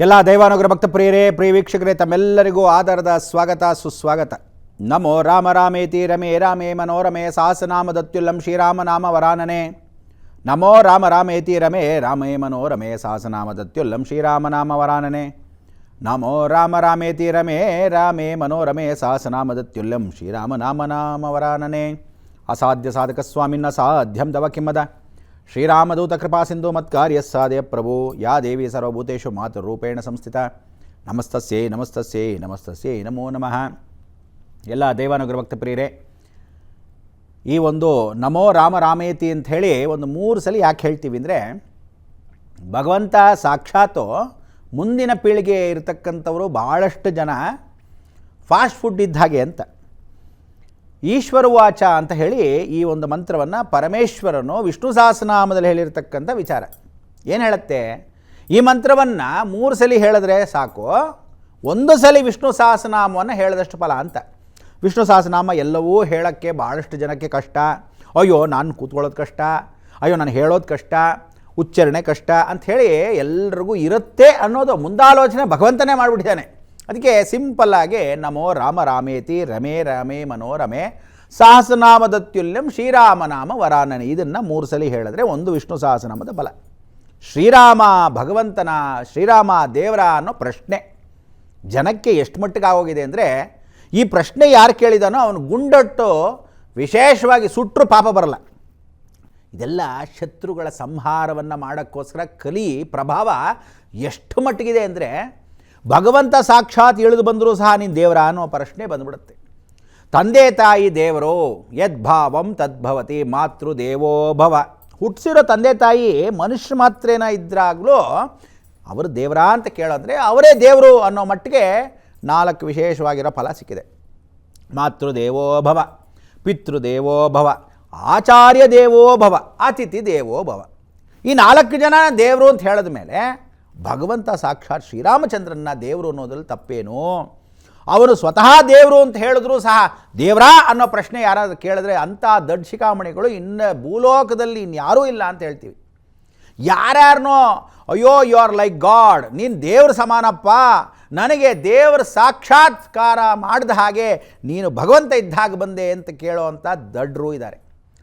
ಎಲ್ಲ ದೈವಾನುಗ್ರಹ ಭಕ್ತ ಪ್ರಿಯರೇ, ಪ್ರಿಯ ವೀಕ್ಷಕರೇ, ತಮ್ಮೆಲ್ಲರಿಗೂ ಆಧಾರದ ಸ್ವಾಗತ, ಸುಸ್ವಾಗತ. ನಮೋ ರಾಮ ರಾಮೇತಿ ರಮೇ ರಾಮೇ ಮನೋರಮೆ ಸಹಸ್ರನಾಮದತ್ಯುಲ್ಲಂ ಶ್ರೀರಾಮನಾಮ ವರಾನನೆ. ನಮೋ ರಾಮ ರಾಮೇತಿ ರಮೇ ರಾಮೇ ಮನೋರಮೆ ಸಹಸ್ರನಾಮದತ್ಯುಲ್ಲಂ ಶ್ರೀರಾಮನಾಮ ವರಾನನೆ. ನಮೋ ರಾಮ ರಾಮೇತಿ ರಮೇ ರಾಮೇ ಮನೋರಮೆ ಸಹಸ್ರನಾಮದತ್ಯುಲ್ಲಂ ಶ್ರೀರಾಮನಾಮ ನಾಮ ವರಾನನೆ. ಅಸಾಧ್ಯ ಸಾಧಕ ಸ್ವಾಮಿನ್ನ ಸಾಧ್ಯಂ ದವ ಕಿಮ್ಮದ. ಶ್ರೀರಾಮದೂತ ಕೃಪಾ ಸಿಂಧು ಮತ್ಕಾರ್ಯ ಪ್ರಭು, ಯಾ ದೇವಿ ಸರ್ವಭೂತೇಶು ಮಾತೃರೂಪೇಣ ಸಂಸ್ಥಿತ. ನಮಸ್ತಸ್ಯೇ ನಮಸ್ತಸ್ಯೇ ನಮಸ್ತಸ್ಯೇ ನಮೋ ನಮಃ. ಎಲ್ಲ ದೇವಾನುಗ್ರ ಭಕ್ತ ಪ್ರಿಯರೇ, ಈ ಒಂದು ನಮೋ ರಾಮ ರಾಮೇತಿ ಅಂತ ಹೇಳಿ ಒಂದು ಮೂರು ಸಲ ಯಾಕೆ ಹೇಳ್ತೀವಿ ಅಂದರೆ, ಭಗವಂತ ಸಾಕ್ಷಾತ್ತು ಮುಂದಿನ ಪೀಳಿಗೆ ಇರತಕ್ಕಂಥವರು ಭಾಳಷ್ಟು ಜನ ಫಾಸ್ಟ್ ಫುಡ್ ಇದ್ದ ಹಾಗೆ ಅಂತ. ಈಶ್ವರವಾಚ ಅಂತ ಹೇಳಿ ಈ ಒಂದು ಮಂತ್ರವನ್ನು ಪರಮೇಶ್ವರನು ವಿಷ್ಣು ಸಹಸ್ರನಾಮದಲ್ಲಿ ಹೇಳಿರ್ತಕ್ಕಂಥ ವಿಚಾರ. ಏನು ಹೇಳುತ್ತೆ? ಈ ಮಂತ್ರವನ್ನು ಮೂರು ಸಲ ಹೇಳಿದ್ರೆ ಸಾಕು. ಒಂದು ಸಲ ವಿಷ್ಣು ಸಹಸ್ರನಾಮವನ್ನು ಹೇಳಿದಷ್ಟು ಫಲ ಅಂತ. ವಿಷ್ಣು ಸಹಸ್ರನಾಮ ಎಲ್ಲವೂ ಹೇಳೋಕ್ಕೆ ಭಾಳಷ್ಟು ಜನಕ್ಕೆ ಕಷ್ಟ. ಅಯ್ಯೋ, ನಾನು ಕೂತ್ಕೊಳ್ಳೋದು ಕಷ್ಟ. ಅಯ್ಯೋ, ನಾನು ಹೇಳೋದು ಕಷ್ಟ. ಉಚ್ಚಾರಣೆ ಕಷ್ಟ ಅಂಥೇಳಿ ಎಲ್ರಿಗೂ ಇರುತ್ತೆ ಅನ್ನೋದು ಮುಂದಾಲೋಚನೆ ಭಗವಂತನೇ ಮಾಡಿಬಿಟ್ಟಿದ್ದಾನೆ. ಅದಕ್ಕೆ ಸಿಂಪಲ್ಲಾಗಿ ನಮೋ ರಾಮ ರಾಮೇತಿ, ರಮೇ ರಮೇ ಮನೋರಮೆ, ಸಹಸ್ರನಾಮದತ್ಯುಲ್ಯಂ, ಶ್ರೀರಾಮನಾಮ ವರಾನನಿ. ಇದನ್ನು ಮೂರು ಸಲ ಹೇಳಿದ್ರೆ ಒಂದು ವಿಷ್ಣು ಸಹಸ್ರನಾಮದ ಬಲ ಶ್ರೀರಾಮ ಭಗವಂತನ, ಶ್ರೀರಾಮ ದೇವರ ಅನ್ನೋ ಪ್ರಶ್ನೆ ಜನಕ್ಕೆ ಎಷ್ಟು ಮಟ್ಟಿಗೆ ಆಗೋಗಿದೆ ಅಂದರೆ ಈ ಪ್ರಶ್ನೆ ಯಾರು ಕೇಳಿದಾನೋ ಅವನು ಗುಂಡಟ್ಟು ವಿಶೇಷವಾಗಿ ಸುಟ್ಟರು ಪಾಪ ಬರಲ್ಲ. ಇದೆಲ್ಲ ಶತ್ರುಗಳ ಸಂಹಾರವನ್ನು ಮಾಡೋಕ್ಕೋಸ್ಕರ ಕಲಿ ಪ್ರಭಾವ ಎಷ್ಟು ಮಟ್ಟಿಗಿದೆ ಅಂದರೆ ಭಗವಂತ ಸಾಕ್ಷಾತ್ ಇಳಿದು ಬಂದರೂ ಸಹ ನೀನು ದೇವರ ಅನ್ನೋ ಪ್ರಶ್ನೆ ಬಂದ್ಬಿಡುತ್ತೆ. ತಂದೆ ತಾಯಿ ದೇವರು ಯದ್ಭಾವಂ ತದ್ಭವತಿ ಮಾತೃ ದೇವೋಭವ ಹುಟ್ಟಿಸಿರೋ ತಂದೆ ತಾಯಿ ಮನುಷ್ಯ ಮಾತ್ರೇನ ಇದ್ರಾಗಲೂ ಅವರು ದೇವರ ಅಂತ ಕೇಳಿದ್ರೆ ಅವರೇ ದೇವರು ಅನ್ನೋ ಮಟ್ಟಿಗೆ ನಾಲ್ಕು ವಿಶೇಷವಾಗಿರೋ ಫಲ ಸಿಕ್ಕಿದೆ. ಮಾತೃ ದೇವೋಭವ ಪಿತೃದೇವೋ ಭವ, ಆಚಾರ್ಯ ದೇವೋಭವ ಅತಿಥಿ ದೇವೋಭವ ಈ ನಾಲ್ಕು ಜನ ದೇವರು ಅಂತ ಹೇಳಿದ ಮೇಲೆ ಭಗವಂತ ಸಾಕ್ಷಾತ್ ಶ್ರೀರಾಮಚಂದ್ರನ್ನ ದೇವರು ಅನ್ನೋದ್ರಲ್ಲಿ ತಪ್ಪೇನು? ಅವರು ಸ್ವತಃ ದೇವರು ಅಂತ ಹೇಳಿದ್ರು ಸಹ ದೇವರಾ ಅನ್ನೋ ಪ್ರಶ್ನೆ ಯಾರಾದರೂ ಕೇಳಿದ್ರೆ ಅಂಥ ದಡ್ ಶಿಖಾಮಣಿಗಳು ಇನ್ನು ಭೂಲೋಕದಲ್ಲಿ ಇನ್ಯಾರೂ ಇಲ್ಲ ಅಂತ ಹೇಳ್ತೀವಿ. ಯಾರ್ಯಾರನೋ, ಅಯ್ಯೋ ಯು ಆರ್ ಲೈಕ್ ಗಾಡ್ ನೀನು ದೇವ್ರ ಸಮಾನಪ್ಪ, ನನಗೆ ದೇವರ ಸಾಕ್ಷಾತ್ಕಾರ ಮಾಡಿದ ಹಾಗೆ ನೀನು ಭಗವಂತ ಇದ್ದ ಹಾಗೆ ಬಂದೆ ಅಂತ ಕೇಳೋವಂಥ ದಡ್ರು ಇದ್ದಾರೆ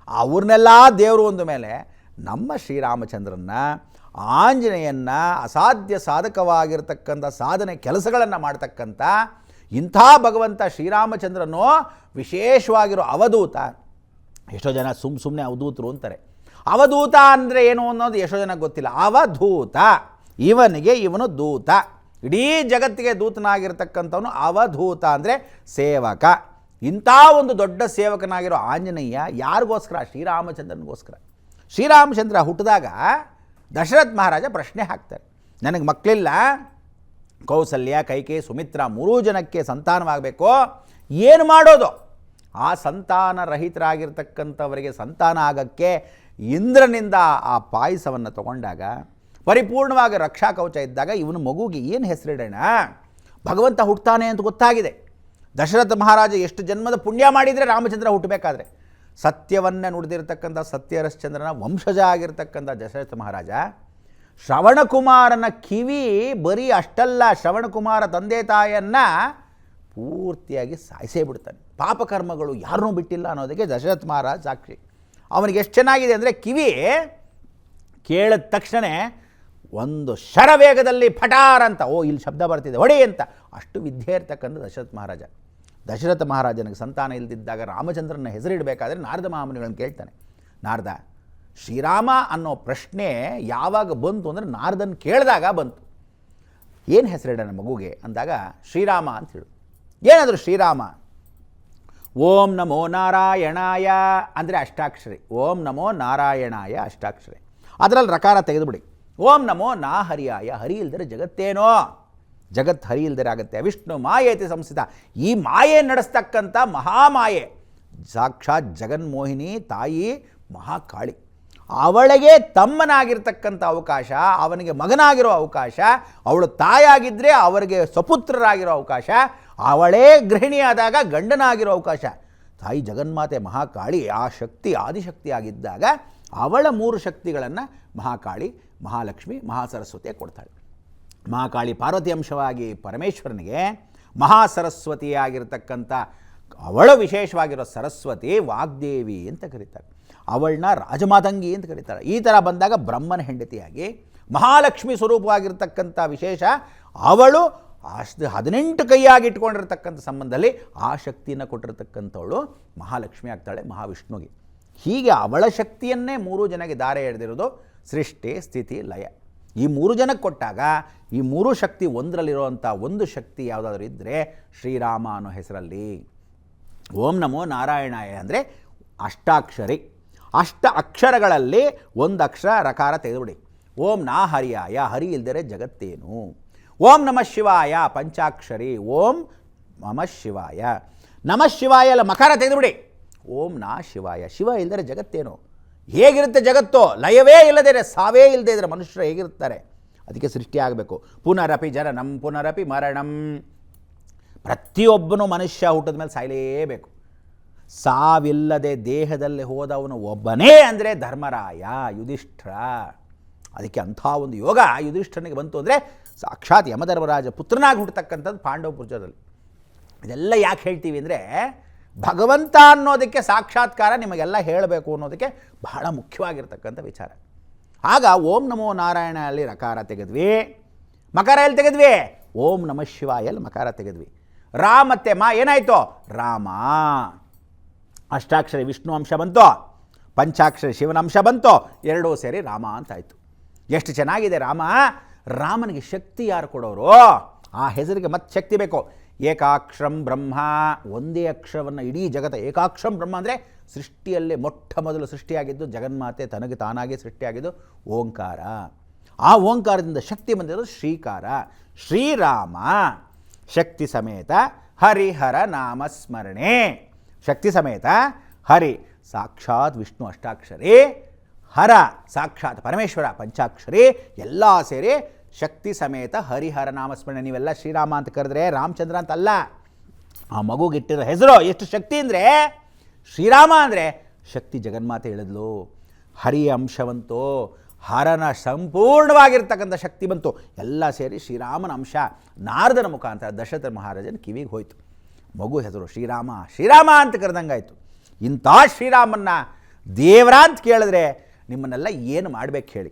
ಅವ್ರನ್ನೆಲ್ಲ ದೇವರು ಅಂದ ಮೇಲೆ ನಮ್ಮ ಶ್ರೀರಾಮಚಂದ್ರನ್ನ ಆಂಜನೇಯನ್ನ ಅಸಾಧ್ಯ ಸಾಧಕವಾಗಿರ್ತಕ್ಕಂಥ ಸಾಧನೆ ಕೆಲಸಗಳನ್ನು ಮಾಡ್ತಕ್ಕಂಥ ಇಂಥ ಭಗವಂತ ಶ್ರೀರಾಮಚಂದ್ರನು ವಿಶೇಷವಾಗಿರೋ ಅವಧೂತ. ಎಷ್ಟೋ ಜನ ಸುಮ್ಮ ಸುಮ್ಮನೆ ಅವಧೂತರು ಅಂತಾರೆ. ಅವಧೂತ ಅಂದರೆ ಏನು ಅನ್ನೋದು ಎಷ್ಟೋ ಜನ ಗೊತ್ತಿಲ್ಲ. ಅವಧೂತ. ಇವನಿಗೆ ಇವನು ದೂತ. ಇಡೀ ಜಗತ್ತಿಗೆ ದೂತನಾಗಿರ್ತಕ್ಕಂಥವನು ಅವಧೂತ ಅಂದರೆ ಸೇವಕ. ಇಂಥ ಒಂದು ದೊಡ್ಡ ಸೇವಕನಾಗಿರೋ ಆಂಜನೇಯ ಯಾರಿಗೋಸ್ಕರ? ಶ್ರೀರಾಮಚಂದ್ರನಿಗೋಸ್ಕರ. ಶ್ರೀರಾಮಚಂದ್ರ ಹುಟ್ಟಿದಾಗ ದಶರಥ್ ಮಹಾರಾಜ ಪ್ರಶ್ನೆ ಹಾಕ್ತಾರೆ. ನನಗೆ ಮಕ್ಕಳಿಲ್ಲ ಕೌಸಲ್ಯ, ಕೈಕೆ, ಸುಮಿತ್ರ ಮೂರೂ ಜನಕ್ಕೆ ಸಂತಾನವಾಗಬೇಕು. ಏನು ಮಾಡೋದು? ಆ ಸಂತಾನ ರಹಿತರಾಗಿರ್ತಕ್ಕಂಥವರಿಗೆ ಸಂತಾನ ಆಗಕ್ಕೆ ಇಂದ್ರನಿಂದ ಆ ಪಾಯಸವನ್ನು ತಗೊಂಡಾಗ, ಪರಿಪೂರ್ಣವಾಗಿ ರಕ್ಷಾ ಕವಚ ಇದ್ದಾಗ ಇವನು ಮಗುಗೆ ಏನು ಹೆಸರಿಡೋಣ? ಭಗವಂತ ಹುಟ್ಟುತ್ತಾನೆ ಅಂತ ಗೊತ್ತಾಗಿದೆ. ದಶರಥ ಮಹಾರಾಜ ಎಷ್ಟು ಜನ್ಮದ ಪುಣ್ಯ ಮಾಡಿದರೆ ರಾಮಚಂದ್ರ ಹುಟ್ಟಬೇಕಾದ್ರೆ ಸತ್ಯವನ್ನೇ ನುಡಿದಿರ್ತಕ್ಕಂಥ ಸತ್ಯರಶ್ಚಂದ್ರನ ವಂಶಜ ಆಗಿರ್ತಕ್ಕಂಥ ದಶರಥ ಮಹಾರಾಜ, ಶ್ರವಣಕುಮಾರನ ಕಿವಿ ಬರೀ ಅಷ್ಟಲ್ಲ, ಶ್ರವಣಕುಮಾರ ತಂದೆ ತಾಯಿಯನ್ನು ಪೂರ್ತಿಯಾಗಿ ಸಾಯಿಸೇ ಬಿಡ್ತಾನೆ. ಪಾಪಕರ್ಮಗಳು ಯಾರನ್ನೂ ಬಿಟ್ಟಿಲ್ಲ ಅನ್ನೋದಕ್ಕೆ ದಶರಥ ಮಹಾರಾಜ ಸಾಕ್ಷಿ. ಅವನಿಗೆ ಎಷ್ಟು ಚೆನ್ನಾಗಿದೆ ಅಂದರೆ ಕಿವಿ ಕೇಳಿದ ತಕ್ಷಣ ಒಂದು ಶರವೇಗದಲ್ಲಿ ಫಟಾರ್ ಅಂತ, ಓ, ಇಲ್ಲಿ ಶಬ್ದ ಬರ್ತಿದೆ, ಹೊಡಿ ಅಂತ. ಅಷ್ಟು ವಿದ್ಯೆ ಇರ್ತಕ್ಕಂಥ ದಶರಥ ಮಹಾರಾಜ. ದಶರಥ ಮಹಾರಾಜನಿಗೆ ಸಂತಾನ ಇಲ್ಲದಿದ್ದಾಗ ರಾಮಚಂದ್ರನ ಹೆಸರಿಡಬೇಕಾದ್ರೆ ನಾರದ ಮಹಾಮುನಿಗಳನ್ನು ಕೇಳ್ತಾನೆ. ನಾರದ, ಶ್ರೀರಾಮ ಅನ್ನೋ ಪ್ರಶ್ನೆ ಯಾವಾಗ ಬಂತು ಅಂದರೆ ನಾರದನ್ ಕೇಳಿದಾಗ ಬಂತು. ಏನು ಹೆಸರಿಡೋಣ ಮಗುಗೆ? ಅಂದಾಗ ಶ್ರೀರಾಮ ಅಂತ ಹೇಳು. ಏನಾದರೂ ಶ್ರೀರಾಮ, ಓಂ ನಮೋ ನಾರಾಯಣಾಯ ಅಂದರೆ ಅಷ್ಟಾಕ್ಷರಿ. ಓಂ ನಮೋ ನಾರಾಯಣಾಯ ಅಷ್ಟಾಕ್ಷರಿ. ಅದರಲ್ಲಿ ರಕಾರ ತೆಗೆದುಬಿಡಿ. ಓಂ ನಮೋ ನಾ ಹರಿಯಾಯ ಹರಿ ಇಲ್ದರೆ ಜಗತ್ತೇನೋ. ಜಗತ್ ಹರಿಯಿಲ್ದರೆ ಆಗುತ್ತೆ. ವಿಷ್ಣು ಮಾಯೇತಿ ಸಂಸ್ಥಿತ. ಈ ಮಾಯೆ ನಡೆಸ್ತಕ್ಕಂಥ ಮಹಾಮಾಯೆ, ಸಾಕ್ಷಾತ್ ಜಗನ್ಮೋಹಿನಿ ತಾಯಿ ಮಹಾಕಾಳಿ. ಅವಳಿಗೆ ತಮ್ಮನಾಗಿರ್ತಕ್ಕಂಥ ಅವಕಾಶ, ಅವನಿಗೆ ಮಗನಾಗಿರೋ ಅವಕಾಶ, ಅವಳು ತಾಯಾಗಿದ್ದರೆ ಅವರಿಗೆ ಸಪುತ್ರರಾಗಿರೋ ಅವಕಾಶ, ಅವಳೇ ಗೃಹಿಣಿಯಾದಾಗ ಗಂಡನಾಗಿರೋ ಅವಕಾಶ. ತಾಯಿ ಜಗನ್ಮಾತೆ ಮಹಾಕಾಳಿ ಆ ಶಕ್ತಿ, ಆದಿಶಕ್ತಿಯಾಗಿದ್ದಾಗ ಅವಳ ಮೂರು ಶಕ್ತಿಗಳನ್ನು ಮಹಾಕಾಳಿ, ಮಹಾಲಕ್ಷ್ಮಿ, ಮಹಾಸರಸ್ವತಿಯ ಕೊಡ್ತಾಳೆ. ಮಹಾಕಾಳಿ ಪಾರ್ವತಿ ಅಂಶವಾಗಿ ಪರಮೇಶ್ವರನಿಗೆ ಮಹಾಸರಸ್ವತಿಯಾಗಿರ್ತಕ್ಕಂಥ, ಅವಳ ವಿಶೇಷವಾಗಿರೋ ಸರಸ್ವತಿ ವಾಗ್ದೇವಿ ಅಂತ ಕರೀತಾರೆ. ಅವಳನ್ನ ರಾಜಮಾತಂಗಿ ಅಂತ ಕರೀತಾರೆ. ಈ ಥರ ಬಂದಾಗ ಬ್ರಹ್ಮನ ಹೆಂಡತಿಯಾಗಿ ಮಹಾಲಕ್ಷ್ಮಿ ಸ್ವರೂಪವಾಗಿರ್ತಕ್ಕಂಥ ವಿಶೇಷ ಅವಳು ಅಷ್ಟು ಹದಿನೆಂಟು ಕೈಯಾಗಿ ಇಟ್ಕೊಂಡಿರ್ತಕ್ಕಂಥ ಸಂಬಂಧದಲ್ಲಿ ಆ ಶಕ್ತಿಯನ್ನು ಕೊಟ್ಟಿರ್ತಕ್ಕಂಥವಳು ಮಹಾಲಕ್ಷ್ಮಿ ಆಗ್ತಾಳೆ ಮಹಾವಿಷ್ಣುಗೆ ಹೀಗೆ ಅವಳ ಶಕ್ತಿಯನ್ನೇ ಮೂರು ಜನಕ್ಕೆ ದಾರೆ ಎಳೆದಿರೋದು ಸೃಷ್ಟಿ, ಸ್ಥಿತಿ, ಲಯ. ಈ ಮೂರು ಜನಕ್ಕೆ ಕೊಟ್ಟಾಗ ಈ ಮೂರು ಶಕ್ತಿ ಒಂದರಲ್ಲಿರುವಂಥ ಒಂದು ಶಕ್ತಿ ಯಾವುದಾದ್ರೂ ಇದ್ದರೆ ಶ್ರೀರಾಮ ಅನ್ನೋ ಹೆಸರಲ್ಲಿ. ಓಂ ನಮೋ ನಾರಾಯಣಾಯ ಅಂದರೆ ಅಷ್ಟಾಕ್ಷರಿ. ಅಷ್ಟ ಅಕ್ಷರಗಳಲ್ಲಿ ಒಂದು ಅಕ್ಷರ ರಕಾರ ತೆಗೆದುಬಿಡಿ. ಓಂ ನಾ ಹರಿಯಾಯ, ಹರಿ ಇಲ್ದರೆ ಜಗತ್ತೇನು. ಓಂ ನಮಃ ಶಿವಾಯ, ಪಂಚಾಕ್ಷರಿ. ಓಂ ನಮಃ ಶಿವಾಯ. ನಮಃ ಶಿವಾಯ ಅಲ್ಲ ಮಕಾರ ತೆಗೆದುಬಿಡಿ. ಓಂ ನಾ ಶಿವಾಯ, ಶಿವ ಇಲ್ದರೆ ಜಗತ್ತೇನು. ಹೇಗಿರುತ್ತೆ ಜಗತ್ತು? ಲಯವೇ ಇಲ್ಲದೇ ಸಾವೇ ಇಲ್ಲದೇ ಇದ್ರೆ ಮನುಷ್ಯರು ಹೇಗಿರ್ತಾರೆ? ಅದಕ್ಕೆ ಸೃಷ್ಟಿ ಆಗಬೇಕು. ಪುನರಪಿ ಜನನಂ, ಪುನರಪಿ ಮರಣಂ. ಪ್ರತಿಯೊಬ್ಬನು ಮನುಷ್ಯ ಹುಟ್ಟಿದ ಮೇಲೆ ಸಾಯಲೇಬೇಕು. ಸಾವಿಲ್ಲದೆ ದೇಹದಲ್ಲಿ ಹೋದವನು ಒಬ್ಬನೇ ಅಂದರೆ ಧರ್ಮರಾಯ, ಯುಧಿಷ್ಠರ. ಅದಕ್ಕೆ ಅಂಥ ಒಂದು ಯೋಗ ಯುಧಿಷ್ಠನಿಗೆ ಬಂತು ಅಂದರೆ ಸಾಕ್ಷಾತ್ ಯಮಧರ್ಮರಾಜ ಪುತ್ರನಾಗಿ ಹುಟ್ಟತಕ್ಕಂಥದ್ದು ಪಾಂಡವ ಪುರ್ಜದಲ್ಲಿ ಇದೆಲ್ಲ ಯಾಕೆ ಹೇಳ್ತೀವಿ ಅಂದರೆ ಭಗವಂತ ಅನ್ನೋದಕ್ಕೆ ಸಾಕ್ಷಾತ್ಕಾರ ನಿಮಗೆಲ್ಲ ಹೇಳಬೇಕು ಅನ್ನೋದಕ್ಕೆ ಬಹಳ ಮುಖ್ಯವಾಗಿರ್ತಕ್ಕಂಥ ವಿಚಾರ. ಆಗ ಓಂ ನಮೋ ನಾರಾಯಣ ಅಲ್ಲಿ ರಕಾರ ತೆಗೆದ್ವಿ. ಮಕಾರ ಎಲ್ಲಿ ತೆಗೆದ್ವಿ? ಓಂ ನಮಃ ಶಿವಾಯಲ್ಲಿ ಮಕಾರ ತೆಗೆದ್ವಿ. ರಾ ಮತ್ತೆ ಮಾ ಏನಾಯಿತು? ರಾಮ. ಅಷ್ಟಾಕ್ಷರಿ ವಿಷ್ಣು ಅಂಶ ಬಂತು. ಪಂಚಾಕ್ಷರಿ ಶಿವನ ಅಂಶ ಬಂತು. ಎರಡೂ ಸೇರಿ ರಾಮ ಅಂತಾಯಿತು. ಎಷ್ಟು ಚೆನ್ನಾಗಿದೆ ರಾಮ. ರಾಮನಿಗೆ ಶಕ್ತಿ ಯಾರು ಕೊಡೋರು? ಆ ಹೆಸರಿಗೆ ಮತ್ತೆ ಶಕ್ತಿ ಬೇಕು. ಏಕಾಕ್ಷರಂ ಬ್ರಹ್ಮ, ಒಂದೇ ಅಕ್ಷರವನ್ನು ಇಡೀ ಜಗತ್ತ ಏಕಾಕ್ಷರಂ ಬ್ರಹ್ಮ ಅಂದರೆ ಸೃಷ್ಟಿಯಲ್ಲೇ ಮೊಟ್ಟ ಮೊದಲು ಸೃಷ್ಟಿಯಾಗಿದ್ದು, ಜಗನ್ಮಾತೆ ತನಗೆ ತಾನಾಗಿ ಸೃಷ್ಟಿಯಾಗಿದ್ದು ಓಂಕಾರ. ಆ ಓಂಕಾರದಿಂದ ಶಕ್ತಿ ಬಂದಿರೋದು ಶ್ರೀಕಾರ. ಶ್ರೀರಾಮ, ಶಕ್ತಿ ಸಮೇತ ಹರಿಹರ ನಾಮಸ್ಮರಣೆ. ಶಕ್ತಿ ಸಮೇತ ಹರಿ, ಸಾಕ್ಷಾತ್ ವಿಷ್ಣು ಅಷ್ಟಾಕ್ಷರಿ, ಹರ, ಸಾಕ್ಷಾತ್ ಪರಮೇಶ್ವರ ಪಂಚಾಕ್ಷರಿ, ಎಲ್ಲ ಸೇರಿ ಶಕ್ತಿ ಸಮೇತ ಹರಿಹರ ನಾಮಸ್ಮರಣೆ. ನೀವೆಲ್ಲ ಶ್ರೀರಾಮ ಅಂತ ಕರೆದ್ರೆ ರಾಮಚಂದ್ರ ಅಂತ ಅಲ್ಲ ಆ ಮಗುಗಿಟ್ಟಿರೋ ಹೆಸರು ಎಷ್ಟು ಶಕ್ತಿ ಅಂದರೆ? ಶ್ರೀರಾಮ ಅಂದರೆ ಶಕ್ತಿ ಜಗನ್ಮಾತೆ ಹೇಳಿದ್ಲು. ಹರಿ ಅಂಶವಂತೂ, ಹರನ ಸಂಪೂರ್ಣವಾಗಿರ್ತಕ್ಕಂಥ ಶಕ್ತಿ ಬಂತು. ಎಲ್ಲ ಸೇರಿ ಶ್ರೀರಾಮನ ಅಂಶ ನಾರದನ ಮುಖಾಂತರ ದಶರಥ ಮಹಾರಾಜನ ಕಿವಿಗೆ ಹೋಯಿತು. ಮಗು ಹೆಸರು ಶ್ರೀರಾಮ. ಶ್ರೀರಾಮ ಅಂತ ಕರೆದಂಗಾಯಿತು. ಇಂಥ ಶ್ರೀರಾಮನ್ನ ದೇವರ ಅಂತ ಕೇಳಿದ್ರೆ ನಿಮ್ಮನ್ನೆಲ್ಲ ಏನು ಮಾಡಬೇಕು ಹೇಳಿ.